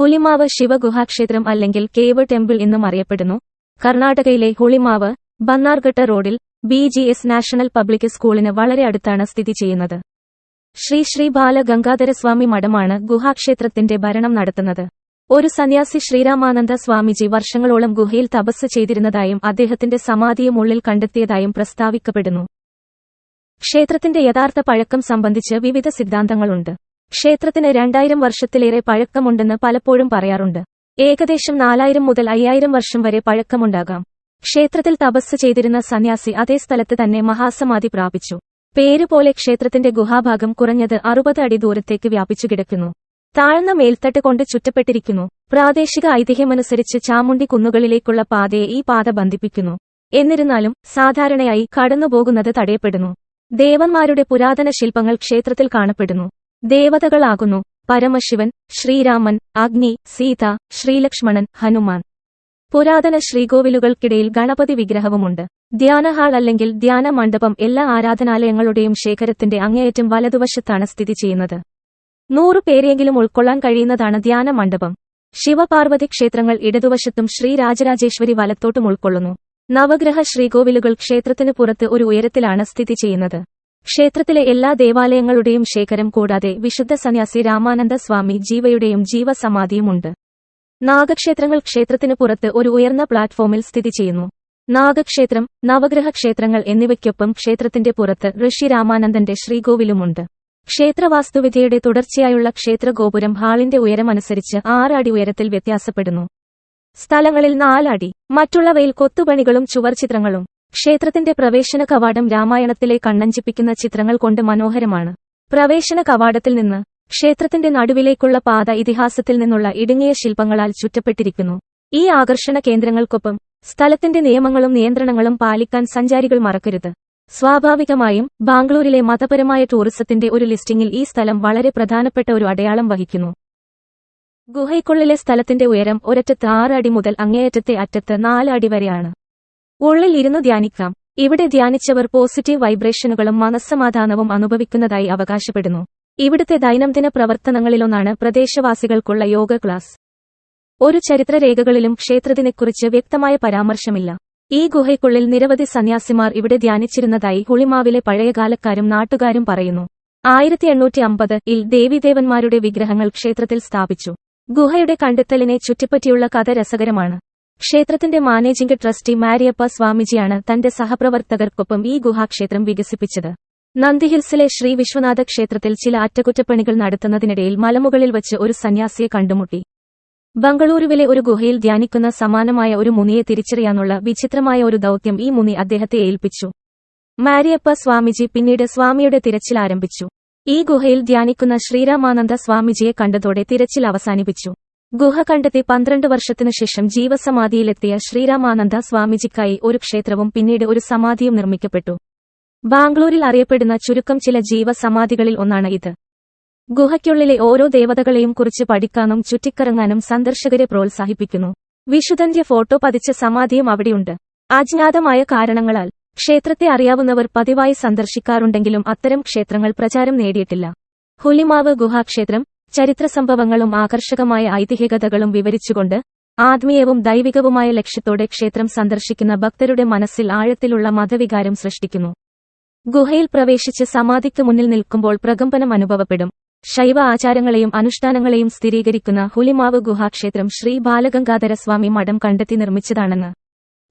ഹുളിമാവ് ശിവഗുഹാക്ഷേത്രം അല്ലെങ്കിൽ cave temple എന്നും അറിയപ്പെടുന്നു. കർണാടകയിലെ ഹുളിമാവ് ബന്നാർഘട്ട റോഡിൽ B G S national public സ്കൂളിന് വളരെ അടുത്താണ് സ്ഥിതി ചെയ്യുന്നത്. ശ്രീ ശ്രീ ബാല ഗംഗാധരസ്വാമി മഠമാണ് ഗുഹാക്ഷേത്രത്തിന്റെ ഭരണം നടത്തുന്നത്. ഒരു സന്യാസി ശ്രീരാമാനന്ദ സ്വാമിജി വർഷങ്ങളോളം ഗുഹയിൽ തപസ് ചെയ്തിരുന്നതായും അദ്ദേഹത്തിന്റെ സമാധിയും ഉള്ളിൽ കണ്ടെത്തിയതായും പ്രസ്താവിക്കപ്പെടുന്നു. ക്ഷേത്രത്തിന്റെ യഥാർത്ഥ പഴക്കം സംബന്ധിച്ച് വിവിധ സിദ്ധാന്തങ്ങളുണ്ട്. ക്ഷേത്രത്തിന് രണ്ടായിരം വർഷത്തിലേറെ പഴക്കമുണ്ടെന്ന് പലപ്പോഴും പറയാറുണ്ട്. ഏകദേശം നാലായിരം മുതൽ അയ്യായിരം വർഷം വരെ പഴക്കമുണ്ടാകാം. ക്ഷേത്രത്തിൽ തപസ് ചെയ്തിരുന്ന സന്യാസി അതേ സ്ഥലത്ത് തന്നെ മഹാസമാധി പ്രാപിച്ചു. പേരുപോലെ ക്ഷേത്രത്തിന്റെ ഗുഹാഭാഗം കുറഞ്ഞത് അറുപത് അടി ദൂരത്തേക്ക് വ്യാപിച്ചു കിടക്കുന്നു. താഴ്ന്ന മേൽത്തട്ട് കൊണ്ട് ചുറ്റപ്പെട്ടിരിക്കുന്നു. പ്രാദേശിക ഐതിഹ്യമനുസരിച്ച് ചാമുണ്ടി കുന്നുകളിലേക്കുള്ള പാതയെ ഈ പാത ബന്ധിപ്പിക്കുന്നു. എന്നിരുന്നാലും സാധാരണയായി കടന്നുപോകുന്നത് തടയപ്പെടുന്നു. ദേവന്മാരുടെ പുരാതന ശില്പങ്ങൾ ക്ഷേത്രത്തിൽ കാണപ്പെടുന്നു. ദേവതകളാകുന്നു. പരമശിവൻ ശ്രീരാമൻ അഗ്നി സീത ശ്രീലക്ഷ്മണൻ ഹനുമാൻ. പുരാതന ശ്രീകോവിലുകൾക്കിടയിൽ ഗണപതി വിഗ്രഹവുമുണ്ട്. ധ്യാനഹാൾ അല്ലെങ്കിൽ ധ്യാന മണ്ഡപം എല്ലാ ആരാധനാലയങ്ങളുടെയും ശേഖരത്തിന്റെ അങ്ങേയറ്റം വലതുവശത്താണ് സ്ഥിതി ചെയ്യുന്നത്. നൂറു പേരെങ്കിലും ഉൾക്കൊള്ളാൻ കഴിയുന്നതാണ് ധ്യാന മണ്ഡപം. ശിവപാർവതി ക്ഷേത്രങ്ങൾ ഇടതുവശത്തും ശ്രീരാജരാജേശ്വരി വലത്തോട്ടും ഉൾക്കൊള്ളുന്നു. നവഗ്രഹ ശ്രീകോവിലുകൾ ക്ഷേത്രത്തിനു പുറത്ത് ഒരു ഉയരത്തിലാണ് സ്ഥിതി ചെയ്യുന്നത്. ക്ഷേത്രത്തിലെ എല്ലാ ദേവാലയങ്ങളുടെയും ശേഖരം കൂടാതെ വിശുദ്ധ സന്യാസി രാമാനന്ദ സ്വാമി ജീവയുടെയും ജീവസമാധിയുമുണ്ട്. നാഗക്ഷേത്രങ്ങൾ ക്ഷേത്രത്തിനു പുറത്ത് ഒരു ഉയർന്ന പ്ലാറ്റ്ഫോമിൽ സ്ഥിതി ചെയ്യുന്നു. നാഗക്ഷേത്രം നവഗ്രഹ ക്ഷേത്രങ്ങൾ എന്നിവയ്ക്കൊപ്പം ക്ഷേത്രത്തിന്റെ പുറത്ത് ഋഷി രാമാനന്ദന്റെ ശ്രീകോവിലുമുണ്ട്. ക്ഷേത്രവാസ്തുവിദ്യയുടെ തുടർച്ചയായുള്ള ക്ഷേത്രഗോപുരം ഹാളിന്റെ ഉയരമനുസരിച്ച് ആറ് അടി ഉയരത്തിൽ വ്യത്യാസപ്പെടുന്നു. സ്ഥലങ്ങളിൽ നാലടി മറ്റുള്ളവയിൽ കൊത്തുപണികളും ചുവർചിത്രങ്ങളും ക്ഷേത്രത്തിന്റെ പ്രവേശന കവാടം രാമായണത്തിലെ കണ്ണഞ്ചിപ്പിക്കുന്ന ചിത്രങ്ങൾ കൊണ്ട് മനോഹരമാണ്. പ്രവേശന കവാടത്തിൽ നിന്ന് ക്ഷേത്രത്തിന്റെ നടുവിലേക്കുള്ള പാത ഇതിഹാസത്തിൽ നിന്നുള്ള ഇടുങ്ങിയ ശില്പങ്ങളാൽ ചുറ്റപ്പെട്ടിരിക്കുന്നു. ഈ ആകർഷണ കേന്ദ്രങ്ങൾക്കൊപ്പം സ്ഥലത്തിന്റെ നിയമങ്ങളും നിയന്ത്രണങ്ങളും പാലിക്കാൻ സഞ്ചാരികൾ മറക്കരുത്. സ്വാഭാവികമായും ബാംഗ്ലൂരിലെ മതപരമായ ടൂറിസത്തിന്റെ ഒരു ലിസ്റ്റിംഗിൽ ഈ സ്ഥലം വളരെ പ്രധാനപ്പെട്ട ഒരു അടയാളം വഹിക്കുന്നു. ഗുഹയ്ക്കുള്ളിലെ സ്ഥലത്തിന്റെ ഉയരം ഒരറ്റത്ത് ആറ് അടി മുതൽ അങ്ങേയറ്റത്തെ അറ്റത്ത് നാല് അടി വരെയാണ്. ഉള്ളിൽ ഇരുന്ന് ധ്യാനിക്കാം. ഇവിടെ ധ്യാനിച്ചവർ പോസിറ്റീവ് വൈബ്രേഷനുകളും മനസ്സമാധാനവും അനുഭവിക്കുന്നതായി അവകാശപ്പെടുന്നു. ഇവിടുത്തെ ദൈനംദിന പ്രവർത്തനങ്ങളിലൊന്നാണ് പ്രദേശവാസികൾക്കുള്ള യോഗ ക്ലാസ്. ഒരു ചരിത്രരേഖകളിലും ക്ഷേത്രത്തിനെക്കുറിച്ച് വ്യക്തമായ പരാമർശമില്ല. ഈ ഗുഹയ്ക്കുള്ളിൽ നിരവധി സന്യാസിമാർ ഇവിടെ ധ്യാനിച്ചിരുന്നതായി ഹുളിമാവിലെ പഴയകാലക്കാരും നാട്ടുകാരും പറയുന്നു. ആയിരത്തി എണ്ണൂറ്റി അമ്പത് ഇൽ ദേവീദേവന്മാരുടെ വിഗ്രഹങ്ങൾ ക്ഷേത്രത്തിൽ സ്ഥാപിച്ചു. ഗുഹയുടെ കണ്ടെത്തലിനെ ചുറ്റിപ്പറ്റിയുള്ള കഥ രസകരമാണ്. ക്ഷേത്രത്തിന്റെ മാനേജിംഗ് ട്രസ്റ്റി മാരിയപ്പ സ്വാമിജിയാണ് തന്റെ സഹപ്രവർത്തകർക്കൊപ്പം ഈ ഗുഹാക്ഷേത്രം വികസിപ്പിച്ചത്. നന്ദിഹിൽസിലെ ശ്രീ വിശ്വനാഥ ക്ഷേത്രത്തിൽ ചില അറ്റകുറ്റപ്പണികൾ നടത്തുന്നതിനിടയിൽ മലമുകളിൽ വച്ച് ഒരു സന്യാസിയെ കണ്ടുമുട്ടി. ബംഗളൂരുവിലെ ഒരു ഗുഹയിൽ ധ്യാനിക്കുന്ന സമാനമായ ഒരു മുനിയെ തിരിച്ചറിയാനുള്ള വിചിത്രമായ ഒരു ദൌത്യം ഈ മുനി അദ്ദേഹത്തെ ഏൽപ്പിച്ചു. മാരിയപ്പ സ്വാമിജി പിന്നീട് സ്വാമിയുടെ തിരച്ചിൽ ആരംഭിച്ചു. ഈ ഗുഹയിൽ ധ്യാനിക്കുന്ന ശ്രീരാമാനന്ദ സ്വാമിജിയെ കണ്ടതോടെ തിരച്ചിൽ അവസാനിപ്പിച്ചു. ഗുഹ കണ്ടെത്തി പന്ത്രണ്ട് വർഷത്തിനു ശേഷം ജീവസമാധിയിലെത്തിയ ശ്രീരാമാനന്ദ സ്വാമിജിക്കായി ഒരു ക്ഷേത്രവും പിന്നീട് ഒരു സമാധിയും നിർമ്മിക്കപ്പെട്ടു. ബാംഗ്ലൂരിൽ അറിയപ്പെടുന്ന ചുരുക്കം ചില ജീവസമാധികളിൽ ഒന്നാണ് ഇത്. ഗുഹയ്ക്കുള്ളിലെ ഓരോ ദേവതകളെയും കുറിച്ച് പഠിക്കാനും ചുറ്റിക്കറങ്ങാനും സന്ദർശകരെ പ്രോത്സാഹിപ്പിക്കുന്നു. വിശുദ്ധന്റെ ഫോട്ടോ പതിച്ച സമാധിയും അവിടെയുണ്ട്. അജ്ഞാതമായ കാരണങ്ങളാൽ ക്ഷേത്രത്തെ അറിയാവുന്നവർ പതിവായി സന്ദർശിക്കാറുണ്ടെങ്കിലും അത്തരം ക്ഷേത്രങ്ങൾ പ്രചാരം നേടിയിട്ടില്ല. ഹുലിമാവ് ഗുഹാക്ഷേത്രം ചരിത്ര സംഭവങ്ങളും ആകർഷകമായ ഐതിഹ്യകഥകളും വിവരിച്ചുകൊണ്ട് ആത്മീയവും ദൈവികവുമായ ലക്ഷ്യത്തോടെ ക്ഷേത്രം സന്ദർശിക്കുന്ന ഭക്തരുടെ മനസ്സിൽ ആഴത്തിലുള്ള മതവികാരം സൃഷ്ടിക്കുന്നു. ഗുഹയിൽ പ്രവേശിച്ച് സമാധിക്ക് മുന്നിൽ നിൽക്കുമ്പോൾ പ്രകമ്പനം അനുഭവപ്പെടും. ശൈവ ആചാരങ്ങളെയും അനുഷ്ഠാനങ്ങളെയും സ്ഥിരീകരിക്കുന്ന ഹുലിമാവ് ഗുഹാക്ഷേത്രം ശ്രീ ബാലഗംഗാധരസ്വാമി മഠം കണ്ടെത്തി നിർമ്മിച്ചതാണെന്ന്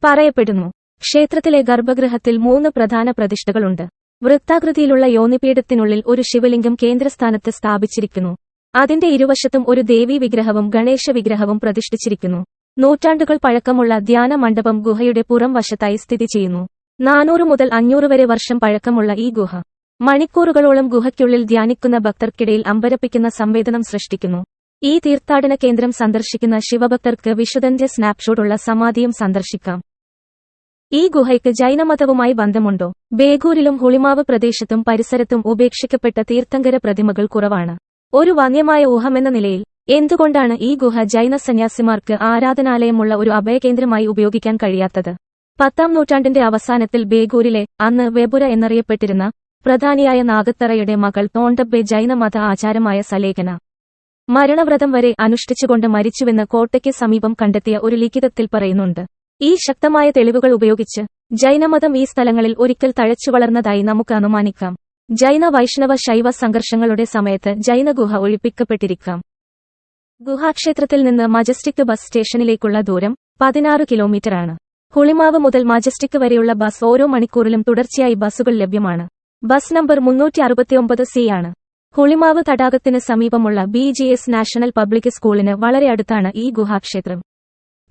പറയപ്പെടുന്നു. ക്ഷേത്രത്തിലെ ഗർഭഗൃഹത്തിൽ മൂന്ന് പ്രധാന പ്രതിഷ്ഠകളുണ്ട്. വൃത്താകൃതിയിലുള്ള യോനിപീഠത്തിനുള്ളിൽ ഒരു ശിവലിംഗം കേന്ദ്രസ്ഥാനത്ത് സ്ഥാപിച്ചിരിക്കുന്നു. അതിന്റെ ഇരുവശത്തും ഒരു ദേവീ വിഗ്രഹവും ഗണേശ വിഗ്രഹവും പ്രതിഷ്ഠിച്ചിരിക്കുന്നു. നൂറ്റാണ്ടുകൾ പഴക്കമുള്ള ധ്യാന മണ്ഡപം ഗുഹയുടെ പുറം വശത്തായി സ്ഥിതി ചെയ്യുന്നു. നാനൂറ് മുതൽ അഞ്ഞൂറ് വരെ വർഷം പഴക്കമുള്ള ഈ ഗുഹ. മണിക്കൂറുകളോളം ഗുഹയ്ക്കുള്ളിൽ ധ്യാനിക്കുന്ന ഭക്തർക്കിടയിൽ അമ്പരപ്പിക്കുന്ന സംവേദനം സൃഷ്ടിക്കുന്നു. ഈ തീർത്ഥാടന കേന്ദ്രം സന്ദർശിക്കുന്ന ശിവഭക്തർക്ക് വിശുദ്ധന്റെ സ്നാപ്ഷോട്ടുള്ള സമാധിയും സന്ദർശിക്കാം. ഈ ഗുഹയ്ക്ക് ജൈനമതവുമായി ബന്ധമുണ്ടോ? ബേഗൂരിലും ഹുളിമാവ് പ്രദേശത്തും പരിസരത്തും ഉപേക്ഷിക്കപ്പെട്ട തീർത്ഥങ്കര പ്രതിമകൾ കുറവാണ്. ഒരു വന്യമായ ഊഹമെന്ന നിലയിൽ എന്തുകൊണ്ടാണ് ഈ ഗുഹ ജൈന സന്യാസിമാർക്ക് ആരാധനാലയമുള്ള ഒരു അഭയകേന്ദ്രമായി ഉപയോഗിക്കാൻ കഴിയാത്തത്? പത്താം നൂറ്റാണ്ടിന്റെ അവസാനത്തിൽ ബേഗൂരിലെ അന്ന് വെബുര എന്നറിയപ്പെട്ടിരുന്ന പ്രധാനിയായ നാഗത്തറയുടെ മകൾ തോണ്ടബ്ബെ ജൈനമത ആചാരമായ സലേഖന. മരണവ്രതം വരെ അനുഷ്ഠിച്ചുകൊണ്ട് മരിച്ചുവെന്ന് കോട്ടയ്ക്ക് സമീപം കണ്ടെത്തിയ ഒരു ലിഖിതത്തിൽ പറയുന്നുണ്ട്. ഈ ശക്തമായ തെളിവുകൾ ഉപയോഗിച്ച് ജൈനമതം ഈ സ്ഥലങ്ങളിൽ ഒരിക്കൽ തഴച്ചു വളർന്നതായി നമുക്ക് അനുമാനിക്കാം. ജൈന വൈഷ്ണവ ശൈവ സംഘർഷങ്ങളുടെ സമയത്ത് ജൈനഗുഹ ഒഴിപ്പിക്കപ്പെട്ടിരിക്കാം. ഗുഹാക്ഷേത്രത്തിൽ നിന്ന് മജസ്റ്റിക് ബസ് സ്റ്റേഷനിലേക്കുള്ള ദൂരം പതിനാറ് കിലോമീറ്ററാണ്. ഹുളിമാവ് മുതൽ മജസ്റ്റിക് വരെയുള്ള ബസ് ഓരോ മണിക്കൂറിലും തുടർച്ചയായി ബസ്സുകൾ ലഭ്യമാണ്. ബസ് നമ്പർ മുന്നൂറ്റി അറുപത്തിയൊമ്പത് സി ആണ്. ഹുളിമാവ് തടാകത്തിന് സമീപമുള്ള B G S national public സ്കൂളിന് വളരെ അടുത്താണ് ഈ ഗുഹാക്ഷേത്രം.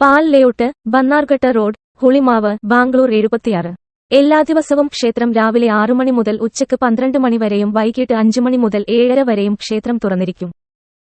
പാൽ ലേഔട്ട് ബന്നാർഘട്ട റോഡ് ഹുളിമാവ് ബാംഗ്ലൂർ എഴുപത്തിയാറ്. എല്ലാ ദിവസവും ക്ഷേത്രം രാവിലെ ആറു മണി മുതൽ ഉച്ചയ്ക്ക് പന്ത്രണ്ട് മണി വരെയും വൈകിട്ട് അഞ്ചു മണി മുതൽ ഏഴര വരെയും ക്ഷേത്രം തുറന്നിരിക്കും.